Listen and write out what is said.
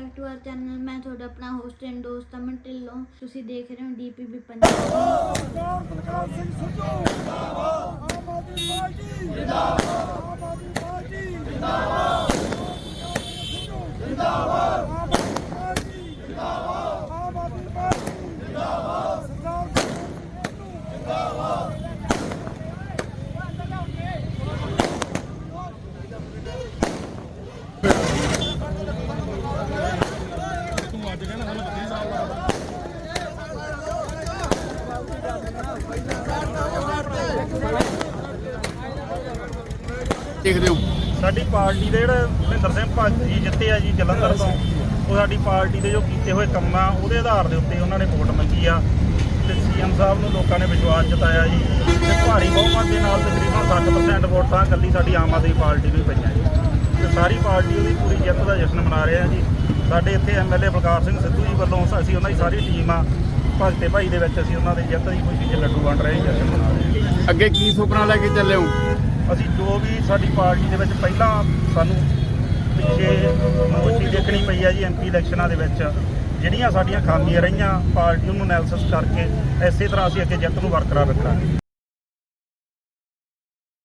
Back to our channel मैं थोड़ा अपना होस्ट एंड दोस्त अमन ढिलो तुम देख रहे हो डीपी बी Thank. ਦੇਖਦੇ ਹੋ ਸਾਡੀ ਪਾਰਟੀ ਦੇ ਜਿਹੜੇ ਮਹਿੰਦਰ ਸਿੰਘ ਭਾਜੀ ਜਿੱਤੇ ਆ ਜੀ ਜਲੰਧਰ ਤੋਂ ਉਹ ਸਾਡੀ ਪਾਰਟੀ ਦੇ ਜੋ ਕੀਤੇ ਹੋਏ ਕੰਮਾਂ ਉਹਦੇ ਆਧਾਰ ਦੇ ਉੱਤੇ ਉਹਨਾਂ ਨੇ ਵੋਟ ਮੰਗੀ ਆ। ਤੇ ਸੀਐਮ ਸਾਹਿਬ ਨੂੰ ਲੋਕਾਂ ਨੇ ਵਿਸ਼ਵਾਸ ਜਤਾਇਆ ਜੀ। ਤੇ ਭਾਰੀ ਬਹੁਮਤ ਦੇ ਨਾਲ ਤਕਰੀਬਨ 60% ਵੋਟਾਂ ਕੱਲੀ ਸਾਡੀ ਆਮ ਆਦਮੀ ਪਾਰਟੀ ਨੂੰ ਪਈਆਂ ਜੀ। ਤੇ ਸਾਰੀ ਪਾਰਟੀ ਉਹਦੀ ਪੂਰੀ ਜਿੱਤ ਦਾ ਜਸ਼ਨ ਮਨਾ ਰਹੇ ਆ ਜੀ। ਸਾਡੇ ਇੱਥੇ ਐਮਐਲਏ ਬਲਕਾਰ ਸਿੰਘ ਸਿੱਧੂ ਜੀ ਵੱਲੋਂ ਅਸੀਂ ਉਹਨਾਂ ਦੀ ਸਾਰੀ ਟੀਮ ਆ। ਭਗਤੇ ਭਾਈ ਦੇ ਵਿੱਚ ਅਸੀਂ ਉਹਨਾਂ ਦੀ ਜਿੱਤ ਦੀ ਖੁਸ਼ੀ 'ਚ ਲੱਡੂ ਵੰਡ ਰਹੇ ਹਾਂ ਜਸ਼ਨ ਮਨਾ ਰਹੇ ਹਾਂ ਅੱਗੇ ਕੀ ਸੁਪਨਾ ਲੈ ਕੇ ਚੱਲੇ ਹੋ? ਅਸੀਂ ਜੋ ਵੀ ਸਾਡੀ ਪਾਰਟੀ ਦੇ ਵਿੱਚ ਪਹਿਲਾਂ ਸਾਨੂੰ ਪਿੱਛੇ ਨੋਟੀ ਦੇਖਣੀ ਪਈ ਹੈ ਜੀ ਐਮਪੀ ਇਲੈਕਸ਼ਨਾਂ ਦੇ ਵਿੱਚ, ਜਿਹੜੀਆਂ ਸਾਡੀਆਂ ਖਾਮੀਆਂ ਰਹੀਆਂ, ਪਾਰਟੀ ਨੂੰ ਐਨਾਲਿਸਿਸ ਕਰਕੇ ਇਸੇ ਤਰ੍ਹਾਂ ਅਸੀਂ ਅੱਗੇ ਜਿੱਤ ਨੂੰ ਬਰਕਰਾਰ ਰੱਖਾਂਗੇ।